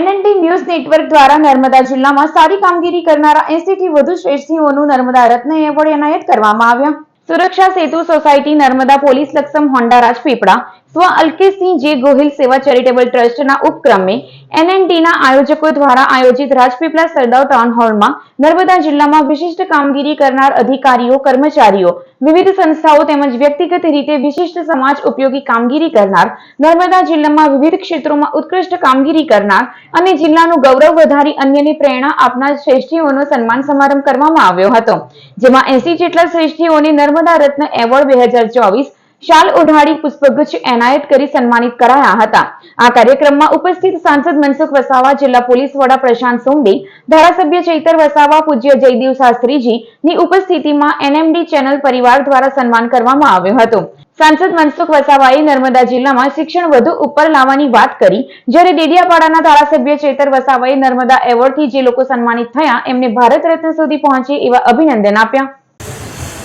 એનએનટી news network દ્વારા નર્મદા જિલ્લામાં સારી કામગીરી કરનારા 80 થી વધુ શ્રેષ્ઠીઓનું નર્મદા રત્ન એવોર્ડ એનાયત કરવામાં આવ્યા. સુરક્ષા સેતુ સોસાયટી નર્મદા પોલીસ લક્ષમ હોન્ડા રાજપીપળા સ્વ અલ્કેશસિંહ જે ગોહિલ સેવા ચેરિટેબલ ટ્રસ્ટના ઉપક્રમે એનએનટીના આયોજકો દ્વારા આયોજિત રાજપીપળા સરદાર ટાઉન હોલમાં નર્મદા જિલ્લામાં વિશિષ્ટ કામગીરી કરનાર અધિકારીઓ, કર્મચારીઓ, વિવિધ સંસ્થાઓ તેમજ વ્યક્તિગત રીતે વિશિષ્ટ સમાજ ઉપયોગી કામગીરી કરનાર, નર્મદા જિલ્લામાં વિવિધ ક્ષેત્રોમાં ઉત્કૃષ્ટ કામગીરી કરનાર અને જિલ્લાનું ગૌરવ વધારી અન્યને પ્રેરણા આપનાર શ્રેષ્ઠીઓનો સન્માન સમારંભ કરવામાં આવ્યો હતો, જેમાં એસી જેટલા શ્રેષ્ઠીઓને નર્મદા રત્ન એવોર્ડ બે હજાર ચોવીસ શાલ ઓઢાડી પુષ્પગુચ્છ એનાયત કરી સન્માનિત કરાયા હતા. આ કાર્યક્રમમાં ઉપસ્થિત સાંસદ મનસુખ વસાવા, જિલ્લા પોલીસ વડા પ્રશાંત સોમડી ધારાસભ્ય ચૈતર વસાવા, પૂજ્ય જયદેવ શાસ્ત્રીજી ની ઉપસ્થિતિમાં એનએમડી ચેનલ પરિવાર દ્વારા સન્માન કરવામાં આવ્યું હતું. સાંસદ મનસુખ વસાવાએ નર્મદા જિલ્લામાં શિક્ષણ વધુ ઉપર લાવવાની વાત કરી. જ્યારે ડેડિયાપાડાના ધારાસભ્ય ચેતર વસાવાએ નર્મદા એવોર્ડથી જે લોકો સન્માનિત થયા, એમને ભારત રત્ન સુધી પહોંચે એવા અભિનંદન આપ્યા.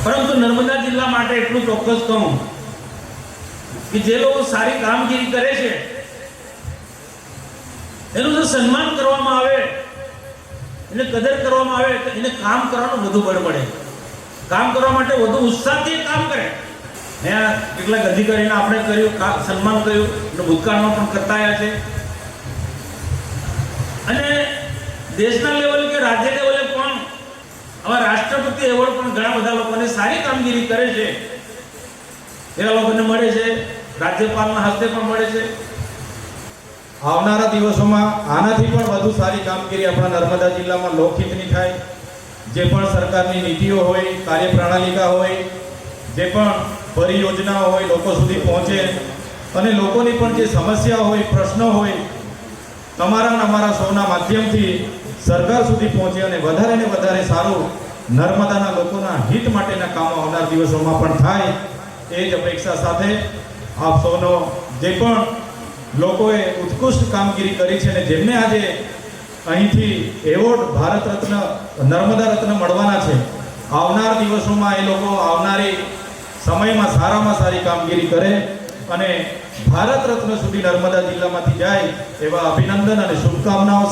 પરંતુ નર્મદા જિલ્લા માટે એટલું ચોક્કસ કહું કે જે લોકો સારી કામગીરી કરે છે, એનું સન્માન કરવામાં આવે, એને કદર કરવામાં આવે, તો એને કામ કરવાનું વધુ બળ પડે. કામ કરવા માટે વધુ ઉત્સાહથી કામ કરે. અહીંયા કેટલાક અધિકારીને આપણે કર્યું સન્માન કર્યું, અને ભૂતકાળમાં પણ કરતા છે. અને દેશના લેવલે કે રાજ્ય લેવલે પણ આવા રાષ્ટ્રપતિ એવોર્ડ પણ ઘણા બધા લોકોને સારી કામગીરી કરે છે. એવા લોકોને મળે છે, રાજ્યપાલના હસ્તે પણ મળે છે. આવનારા દિવસોમાં આનાથી પણ વધુ સારી કામગીરી આપણા નર્મદા જિલ્લામાં લોકહિતની થાય. જે પણ સરકારની નીતિઓ હોય, કાર્યપ્રણાલિકા હોય, જે પણ પરિયોજનાઓ હોય, લોકો સુધી પહોંચે. અને લોકોની પણ જે સમસ્યા હોય, પ્રશ્નો હોય, તમારા અમારા સૌના માધ્યમથી સરકાર સુધી પહોંચે અને વધારે ને વધારે સારું નર્મદાના લોકોના હિત માટેના કામો આવનાર દિવસોમાં પણ થાય. એ જ અપેક્ષા સાથે આપ સૌનો જે પણ લોકોએ ઉત્કૃષ્ટ કામગીરી કરી છે અને જેમને આજે અહીંથી એવોર્ડ ભારત રત્ન, નર્મદા રત્ન મળવાના છે, આવનાર દિવસોમાં એ લોકો આવનારી સમયમાં સારામાં સારી કામગીરી કરે અને ભારત રત્ન સુધી નર્મદા જિલ્લામાંથી જાય એવા અભિનંદન અને શુભકામનાઓ